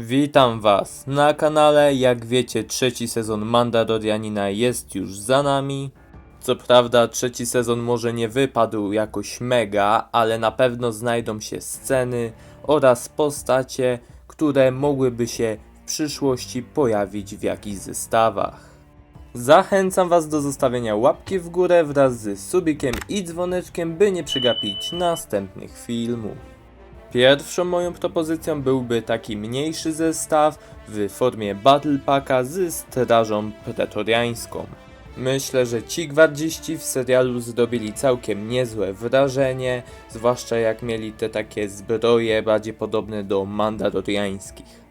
Witam Was na kanale. Jak wiecie, trzeci sezon Mandalorianina jest już za nami. Co prawda, trzeci sezon może nie wypadł jakoś mega, ale na pewno znajdą się sceny oraz postacie, które mogłyby się w przyszłości pojawić w jakichś zestawach. Zachęcam Was do zostawienia łapki w górę wraz z subikiem i dzwoneczkiem, by nie przegapić następnych filmów. Pierwszą moją propozycją byłby taki mniejszy zestaw w formie Battle Packa z Strażą Pretoriańską. Myślę, że ci gwardziści w serialu zrobili całkiem niezłe wrażenie, zwłaszcza jak mieli te takie zbroje bardziej podobne do mandaloriańskich.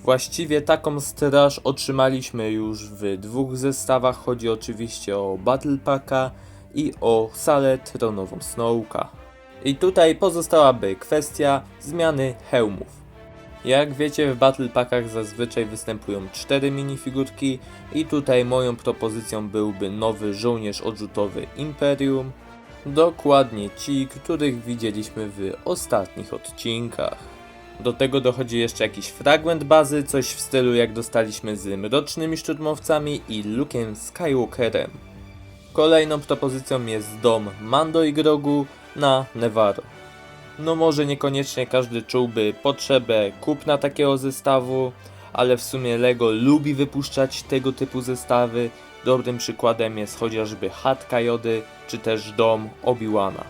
Właściwie taką straż otrzymaliśmy już w dwóch zestawach. Chodzi oczywiście o Battle Packa i o salę tronową Snowka. I tutaj pozostałaby kwestia zmiany hełmów. Jak wiecie, w Battle Packach zazwyczaj występują cztery minifigurki i tutaj moją propozycją byłby nowy żołnierz odrzutowy Imperium. Dokładnie ci, których widzieliśmy w ostatnich odcinkach. Do tego dochodzi jeszcze jakiś fragment bazy, coś w stylu jak dostaliśmy z Mrocznymi Szturmowcami i Luke'em Skywalkerem. Kolejną propozycją jest dom Mando i Grogu na Nevarro. No może niekoniecznie każdy czułby potrzebę kupna takiego zestawu, ale w sumie LEGO lubi wypuszczać tego typu zestawy. Dobrym przykładem jest chociażby chatka Jody, czy też dom Obi-Wana.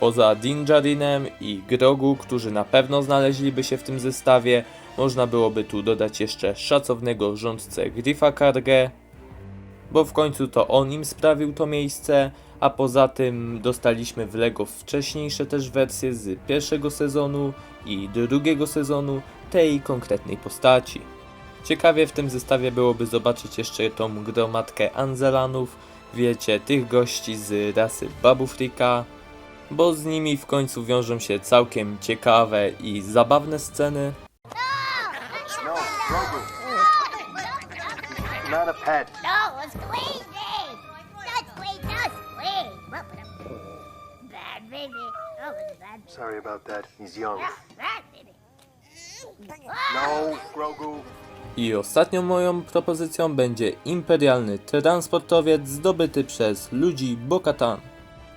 Poza Din Djarinem i Grogu, którzy na pewno znaleźliby się w tym zestawie, można byłoby tu dodać jeszcze szacownego rządcę Griffa Kargę, bo w końcu to on im sprawił to miejsce, a poza tym dostaliśmy w LEGO wcześniejsze też wersje z pierwszego sezonu i drugiego sezonu tej konkretnej postaci. Ciekawie w tym zestawie byłoby zobaczyć jeszcze tą gromadkę Anzelanów, wiecie, tych gości z rasy Babufrika, bo z nimi w końcu wiążą się całkiem ciekawe i zabawne sceny. No. Not a pet. Sorry about that. He's young. No, Grogu. I ostatnią moją propozycją będzie imperialny transportowiec zdobyty przez ludzi Bokatan.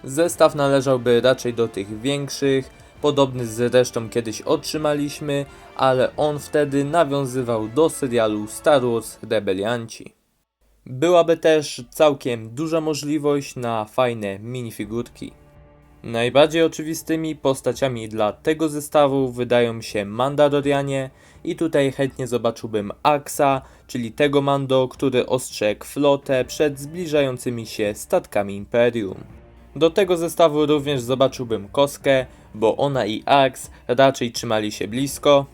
Zestaw należałby raczej do tych większych, podobny zresztą kiedyś otrzymaliśmy, ale on wtedy nawiązywał do serialu Star Wars Rebelianci. Byłaby też całkiem duża możliwość na fajne minifigurki. Najbardziej oczywistymi postaciami dla tego zestawu wydają się Mandalorianie i tutaj chętnie zobaczyłbym Axa, czyli tego Mando, który ostrzegł flotę przed zbliżającymi się statkami Imperium. Do tego zestawu również zobaczyłbym Koskę, bo ona i Ax raczej trzymali się blisko.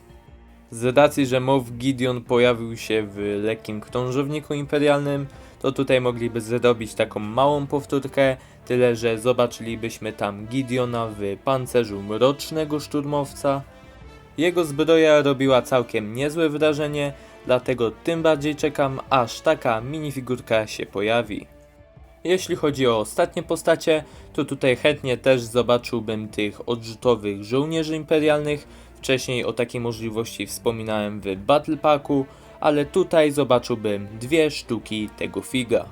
Z racji, że Moff Gideon pojawił się w lekkim krążowniku imperialnym, to tutaj mogliby zrobić taką małą powtórkę, tyle że zobaczylibyśmy tam Gideona w pancerzu mrocznego szturmowca. Jego zbroja robiła całkiem niezłe wrażenie, dlatego tym bardziej czekam, aż taka minifigurka się pojawi. Jeśli chodzi o ostatnie postacie, to tutaj chętnie też zobaczyłbym tych odrzutowych żołnierzy imperialnych. Wcześniej o takiej możliwości wspominałem w Battle Packu, ale tutaj zobaczyłbym dwie sztuki tego figa.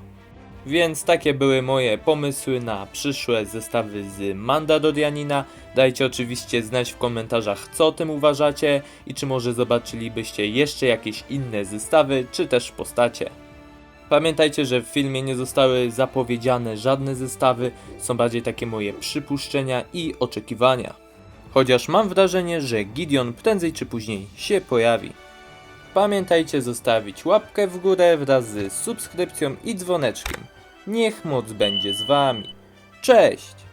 Więc takie były moje pomysły na przyszłe zestawy z Mandalorianina. Dajcie oczywiście znać w komentarzach co o tym uważacie i czy może zobaczylibyście jeszcze jakieś inne zestawy czy też postacie. Pamiętajcie, że w filmie nie zostały zapowiedziane żadne zestawy, są bardziej takie moje przypuszczenia i oczekiwania. Chociaż mam wrażenie, że Gideon prędzej czy później się pojawi. Pamiętajcie zostawić łapkę w górę wraz z subskrypcją i dzwoneczkiem. Niech moc będzie z wami. Cześć!